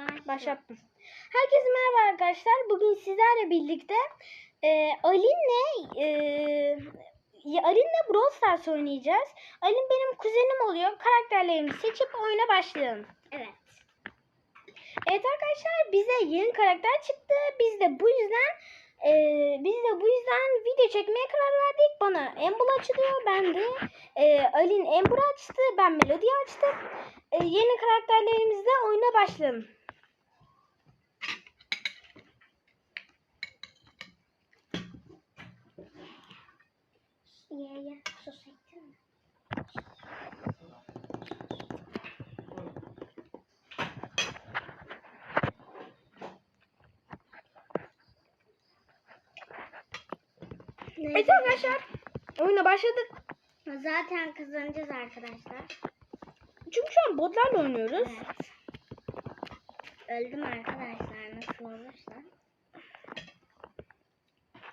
Başlattım. Herkese merhaba arkadaşlar. Bugün sizlerle birlikte e, Alin'le e, Alin'le Brawl Stars oynayacağız. Alin benim kuzenim oluyor. Karakterlerimizi seçip oyuna başlayalım. Evet. Evet arkadaşlar bize yeni karakter çıktı. Biz de bu yüzden e, biz de bu yüzden video çekmeye karar verdik. Bana Amber açılıyor. Ben de e, Alin Amber açtı. Ben Melody açtım. E, yeni karakterlerimizle oyuna başlayalım. Ye ye. Sus ettin mi? Evet arkadaşlar oyuna başladık. Zaten kazanacağız arkadaşlar. Çünkü şu an botlarla oynuyoruz. Evet. Öldüm arkadaşlar nasıl olursa.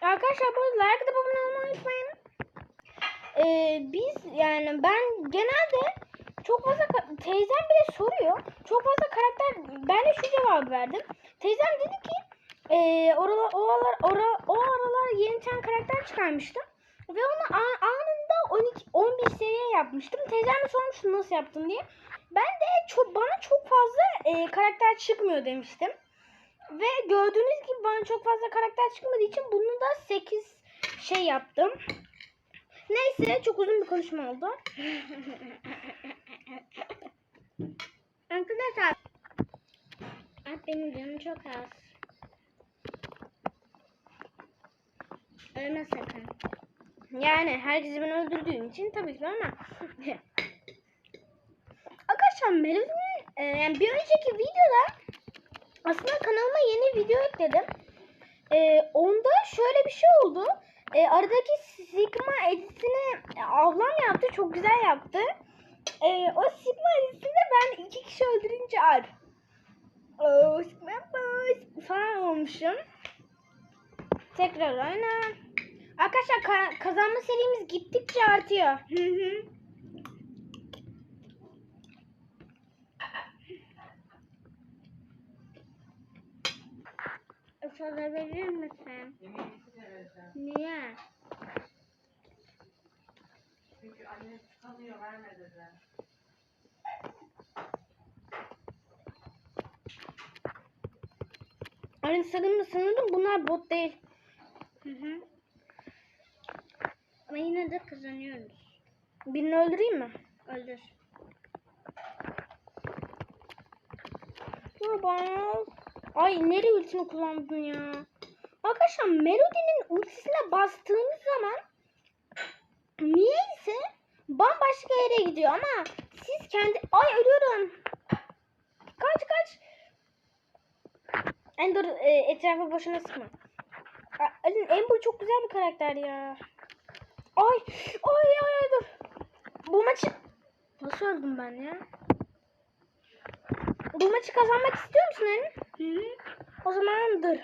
Arkadaşlar bu arada like atıp abone olmayı unutmayın. Ee, biz yani ben genelde çok fazla teyzem bile soruyor. Çok fazla karakter ben de şu cevabı verdim. Teyzem dedi ki ee, oralar, o, aralar, ora, o aralar yeni tane karakter çıkarmıştım. Ve onu a- anında 12 11 seviye yapmıştım. Teyzem de sormuştu nasıl yaptın diye. Ben de çok bana çok fazla ee, karakter çıkmıyor demiştim. Ve gördüğünüz gibi bana çok fazla karakter çıkmadığı için bunu da 8 şey yaptım. Neyse çok uzun bir konuşma oldu. Arkadaşlar. Ay benim canım çok az. Ölme sakın. Yani herkesi ben öldürdüğüm için tabii ki ama. Arkadaşlar Melody'nin e, yani bir önceki videoda aslında kanalıma yeni video ekledim. E, onda şöyle bir şey oldu. E, aradaki Sigma editini e, ablam yaptı. Çok güzel yaptı. E, o Sigma editinde ben iki kişi öldürünce Alp. Oh, Sigma boys falan olmuşum. Tekrar oyna. Arkadaşlar ka- kazanma serimiz gittikçe artıyor. Hı hı. Soda verir misin? Niye? Çünkü anne tıkanıyor verme dedi. Hani sanırım sanırım bunlar bot değil. Hı hı. Ama yine de kazanıyoruz. Birini öldüreyim mi? Öldür. Ya bana. Ay nereye ultimi kullandın ya? Arkadaşlar Melody'nin ultisine bastığınız zaman niyeyse bambaşka yere gidiyor ama siz kendi... Ay ölüyorum. Kaç kaç. Ender e, etrafı boşuna sıkma. Alin Ember çok güzel bir karakter ya. Ay ay ay ay dur. Bu maçı nasıl öldüm ben ya? Bu maçı kazanmak istiyor musun? Hı hı. O zaman dur.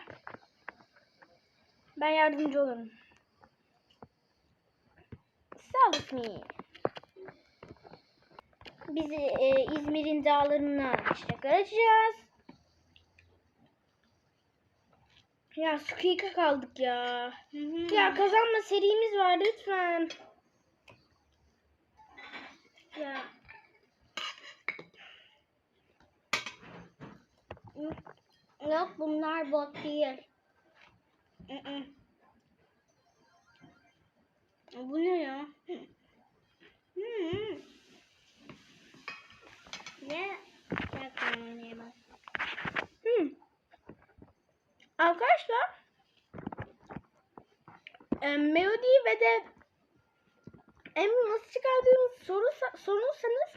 Ben yardımcı olurum. Sağ me. Biz e, İzmir'in dağlarına çiçekler açacağız. Ya Squeak'a kaldık ya. Hı hı. Ya kazanma serimiz var lütfen. Ya. Yok bunlar bot değil. Hı hı. Bu ne ya? Hı. Ne? Tekrar oynayalım. Hı. Arkadaşlar e, Melody ve de Emmi nasıl çıkardığınızı sorursa, sorursanız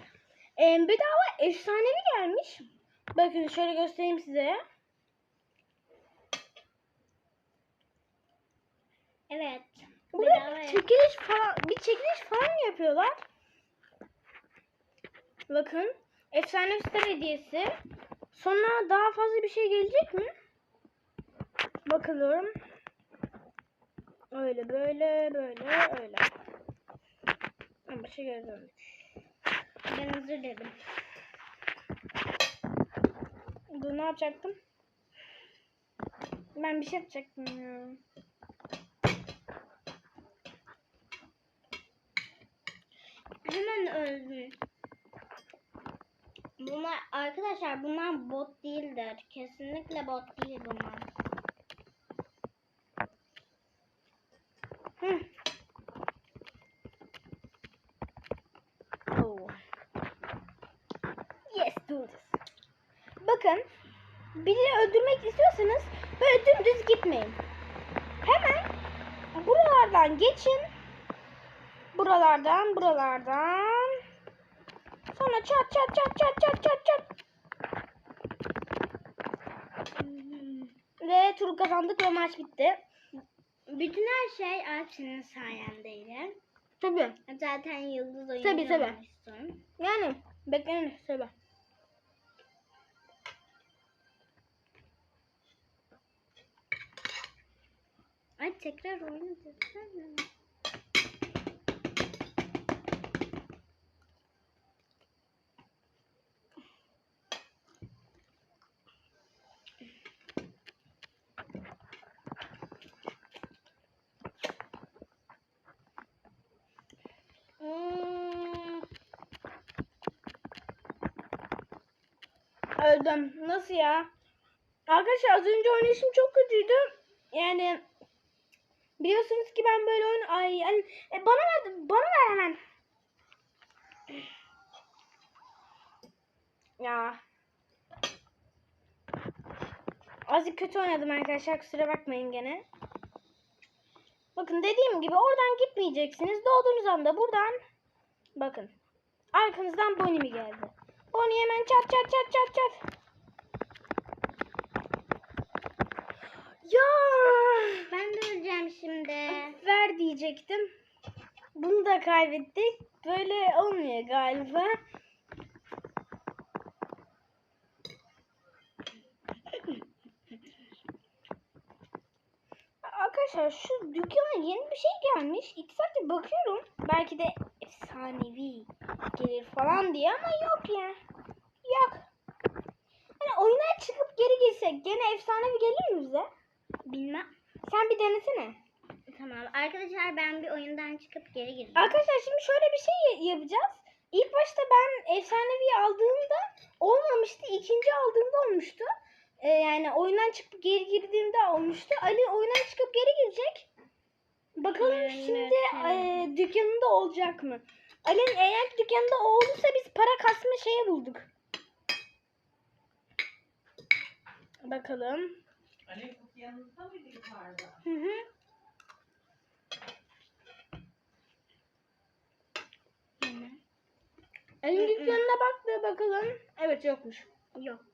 e, bedava efsanevi gelmiş. Bakın şöyle göstereyim size. Evet. Burada bir çekiliş falan, bir çekiliş falan yapıyorlar. Bakın efsane star hediyesi. Sonra daha fazla bir şey gelecek mi? Bakıyorum. Öyle böyle böyle öyle. Ama bir şey görmedik. Ben özür dilerim. Dur ne yapacaktım? Ben bir şey yapacaktım ya. Hemen öldü. Bunlar arkadaşlar bunlar bot değildir. Kesinlikle bot değil bunlar. Oh. Yes, do this. Bakın, biri öldürmek istiyorsanız böyle dümdüz gitmeyin. Hemen buralardan geçin. Buralardan, buralardan. Sonra çat çat çat çat çat çat çat. Ve tur kazandık ve maç bitti. Bütün her şey Alp senin sayendeydi. Tabii. Zaten yıldız oyuncu Tabii, tabii. olmuşsun. Yani beklenir tabii. Ay tekrar oyunu desene. Hmm. Öldüm. Nasıl ya? Arkadaşlar az önce oynayışım çok kötüydü. Yani biliyorsunuz ki ben böyle oyun ay yani, e, bana ver bana ver hemen. Ya. Azıcık kötü oynadım arkadaşlar kusura bakmayın gene. Bakın dediğim gibi oradan gitmeyeceksiniz. Doğduğunuz anda buradan bakın. Arkanızdan Bonnie mi geldi? Bonnie hemen çat çat çat çat çat. Ya Ben de öleceğim şimdi. ver diyecektim. Bunu da kaybettik. Böyle olmuyor galiba. Arkadaşlar şu dükkana yeni bir şey gelmiş. İki saattir bakıyorum. Belki de efsanevi gelir falan diye ama yok ya. Yok. Hani oyuna çıkıp geri girsek gene efsanevi gelir mi bize? Bilmem. Sen bir denesene. Tamam. Arkadaşlar ben bir oyundan çıkıp geri gireceğim. Arkadaşlar şimdi şöyle bir şey yapacağız. İlk başta ben efsanevi aldığımda olmamıştı. İkinci aldığımda olmuştu. Ee, yani oyundan çıkıp geri girdiğimde olmuştu. Ali oyundan çıkıp geri girecek. Bakalım Evet, şimdi evet. e, dükkanında olacak mı? Ali'nin eğer dükkanında o olursa biz para kasma şeye bulduk. Bakalım. Ali yanınızda mıydı yukarıda? Hı hı. Ali'nin dükkanına baktı bakalım. Evet yokmuş. Yok.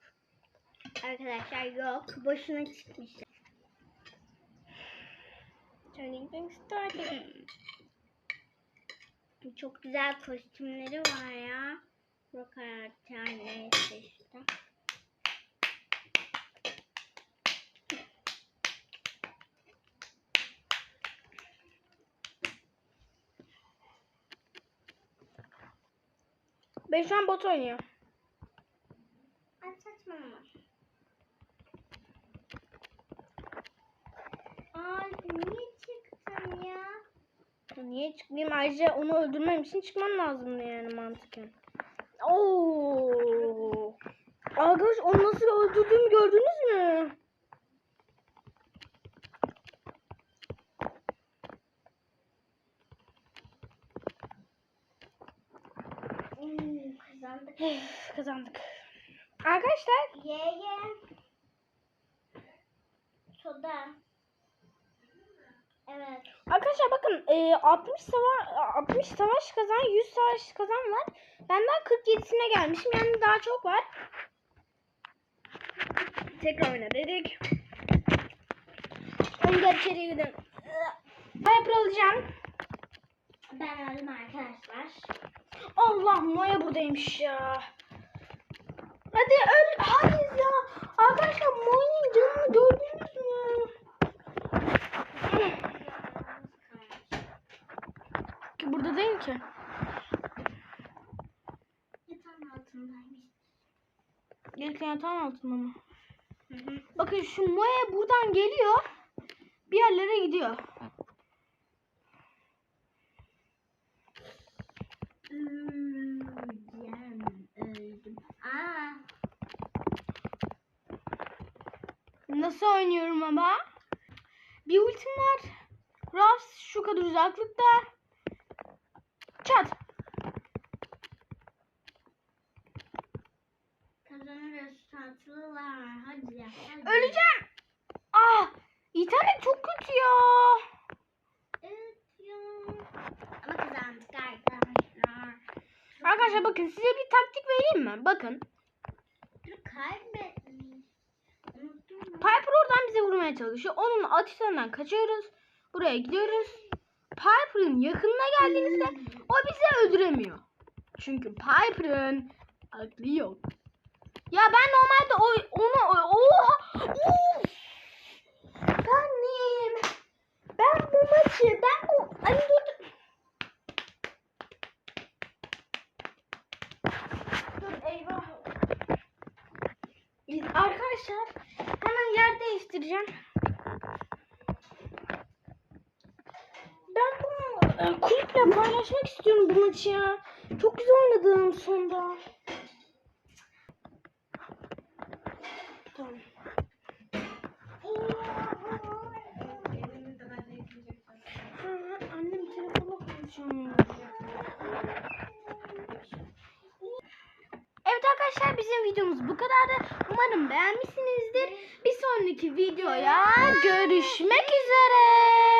Arkadaşlar yok. Boşuna çıkmış. Turning things started. Çok güzel kostümleri var ya. Bu karakter neyse işte. Ben şu an bot oynuyorum. Ay saçmalama. Ay niye çıktın ya? Çıkmayayım? Ayrıca onu öldürmem için çıkmam lazımdı yani mantıken. Oo. Arkadaş onu nasıl öldürdüğümü gördünüz mü? Hmm, kazandık. Kazandık. Arkadaşlar Ye ye. Soda. Evet. Arkadaşlar bakın e, 60 savaş 60 savaş kazan 100 savaş kazan var. Benden 47'sine gelmişim. Yani daha çok var. Tekrar oyna dedik. Onu da içeri gidin. Piper alacağım. Ben öldüm arkadaşlar. Allah Maya buradaymış ya. Hadi öl. Hayır ya. Arkadaşlar Maya'nın canını gördünüz mü? Ki burada değil ki. Yatağın altındaymış. Gelirken yatağın altında mı? Hı hı. Bakın şu Moe buradan geliyor. Bir yerlere gidiyor. Aa, Nasıl oynuyorum ama? Bir ultim var. Ruffs şu kadar uzaklıkta. Çat. kazanırız tatlılar. Hadi ya. Hadi. Öleceğim. Ah, internet çok kötü ya. Evet ya. Ama kazandık arkadaşlar. Arkadaşlar bakın size bir taktik vereyim mi? Bakın. Kaybetmiş. Piper oradan bize vurmaya çalışıyor. Onun atışlarından kaçıyoruz. Buraya gidiyoruz. Piper'ın yakınına geldiğimizde o bizi öldüremiyor. Çünkü Piper'ın aklı yok. Ya ben normalde o, onu oha Uf! ben neyim? Ben bu maçı ben bu ay dur dur. Eyvah. Arkadaşlar hemen yer değiştireceğim. Ben bunu e, kulüple paylaşmak istiyorum bu maçı ya. Çok güzel oynadım sonda. Tamam. Annem telefonla konuşuyor. Evet arkadaşlar bizim videomuz bu kadardı. Umarım beğenmişsinizdir. Bir sonraki videoya görüşmek üzere.